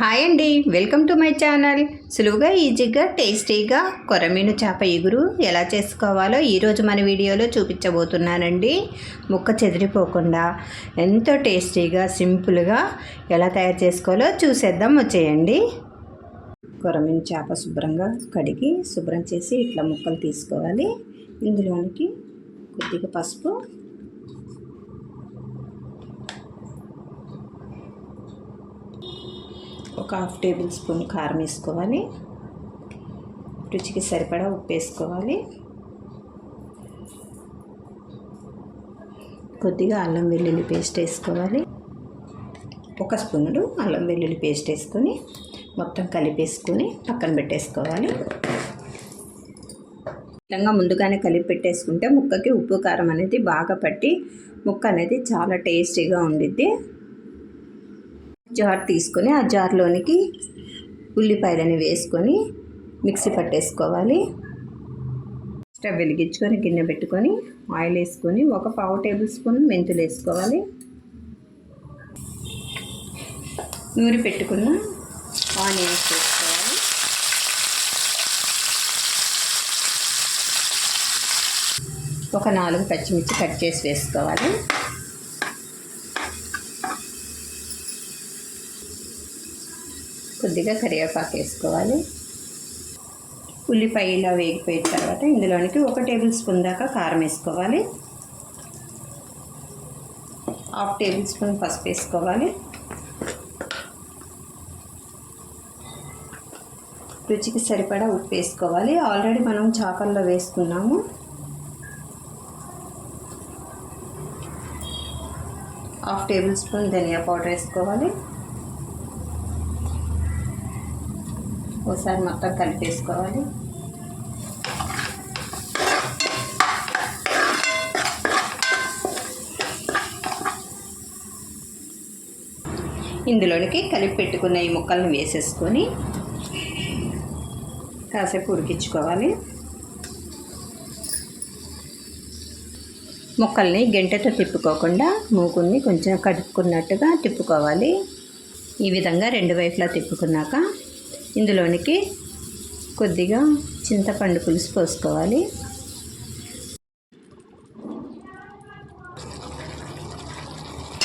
Hi అండి. Welcome to my channel. సులువుగా ఈజీగా టేస్టీగా కొరమీను చేప ఎగురు ఎలా చేసుకోవాలో ఈరోజు మన వీడియోలో చూపించబోతున్నానండి. ముక్క చెదిరిపోకుండా ఎంతో టేస్టీగా సింపుల్గా ఎలా తయారు చేసుకోవాలో చూసేద్దాం. వచ్చేయండి. కొరమీను చేప శుభ్రంగా కడిగి శుభ్రం చేసి ఇట్లా ముక్కలు తీసుకోవాలి. ఇందులోనికి కొద్దిగా పసుపు ఒక హాఫ్ టేబుల్ స్పూన్ కారం వేసుకోవాలి. రుచికి సరిపడా ఉప్పు వేసుకోవాలి. కొద్దిగా అల్లం వెల్లుల్లి పేస్ట్ వేసుకోవాలి. ఒక స్పూనుడు అల్లం వెల్లుల్లి పేస్ట్ వేసుకొని మొత్తం కలిపేసుకొని పక్కన పెట్టేసుకోవాలి. విధంగా ముందుగానే కలిపి పెట్టేసుకుంటే ముక్కకి ఉప్పు కారం అనేది బాగా పట్టి ముక్క అనేది చాలా టేస్టీగా ఉండిద్ది. జార్ తీసుకొని ఆ జార్లోనికి ఉల్లిపాయలని వేసుకొని మిక్సీ పట్టేసుకోవాలి. స్టవ్ వెలిగించుకొని గిన్నె పెట్టుకొని ఆయిల్ వేసుకొని ఒక పావు టేబుల్ స్పూన్ మెంతులు వేసుకోవాలి. నూరి పెట్టుకున్న ఆనియన్స్ వేసుకోవాలి. ఒక నాలుగు పచ్చిమిర్చి కట్ చేసి వేసుకోవాలి. కొద్దిగా కరివేపాకు వేసుకోవాలి. ఉల్లిపాయ ఇలా వేగిపోయిన తర్వాత ఇందులోనికి ఒక టేబుల్ స్పూన్ దాకా కారం వేసుకోవాలి. హాఫ్ టేబుల్ స్పూన్ పసుపు వేసుకోవాలి. రుచికి సరిపడా ఉప్పు వేసుకోవాలి. ఆల్రెడీ మనం చేపల్లో వేసుకున్నాము. హాఫ్ టేబుల్ స్పూన్ ధనియా పౌడర్ వేసుకోవాలి. ఒకసారి మొత్తం కలిపేసుకోవాలి. ఇందులోనికి కలిపి పెట్టుకున్న ఈ ముక్కలను వేసేసుకొని కాసేపు ఉడికించుకోవాలి. ముక్కల్ని గంటతో తిప్పుకోకుండా మూకుని కొంచెం కడుక్కున్నట్టుగా తిప్పుకోవాలి. ఈ విధంగా రెండు వైపులా తిప్పుకున్నాక ఇందులోనికి కొద్దిగా చింతపండు పులుసు పోసుకోవాలి.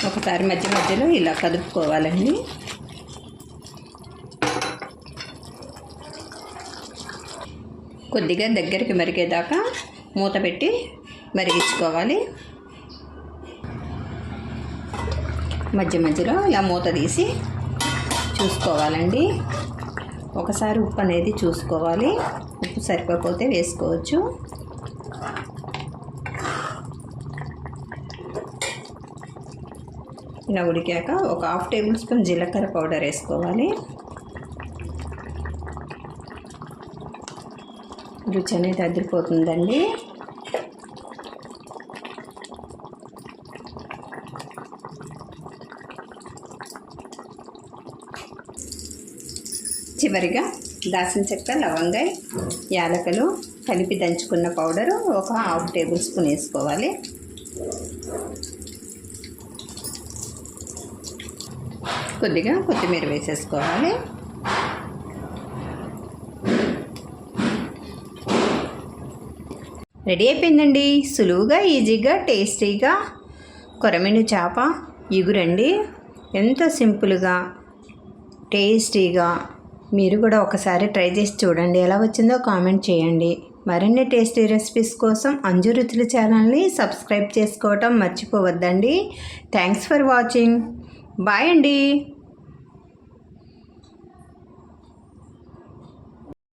ఒకసారి మధ్య మధ్యలో ఇలా కదుపుకోవాలండి. కొద్దిగా దగ్గరికి మరిగేదాకా మూత పెట్టి మరిగించుకోవాలి. మధ్య మధ్యలో ఇలా మూత తీసి చూసుకోవాలండి. ఒకసారి ఉప్పు అనేది చూసుకోవాలి. ఉప్పు సరిపోతే వేసుకోవచ్చు. ఇలా ఉడికాక ఒక హాఫ్ టేబుల్ స్పూన్ జీలకర్ర పౌడర్ వేసుకోవాలి. రుచి అనేది అదిరిపోతుందండి. చివరిగా దాసిన చెక్క లవంగాయ యాలకలు కలిపి దంచుకున్న పౌడరు ఒక హాఫ్ టేబుల్ స్పూన్ వేసుకోవాలి. కొద్దిగా కొత్తిమీర వేసేసుకోవాలి. రెడీ అయిపోయిందండి. సులువుగా ఈజీగా టేస్టీగా కొరమిన చేప ఇగురండి ఎంత సింపుల్గా టేస్టీగా మీరు కూడా ఒకసారి ట్రై చేసి చూడండి. ఎలా వచ్చిందో కామెంట్ చేయండి. మరిన్ని టేస్టీ రెసిపీస్ కోసం అంజు రుచుల ఛానల్ని సబ్స్క్రైబ్ చేసుకోవటం మర్చిపోవద్దండి. Thanks for watching. బాయ్ అండి.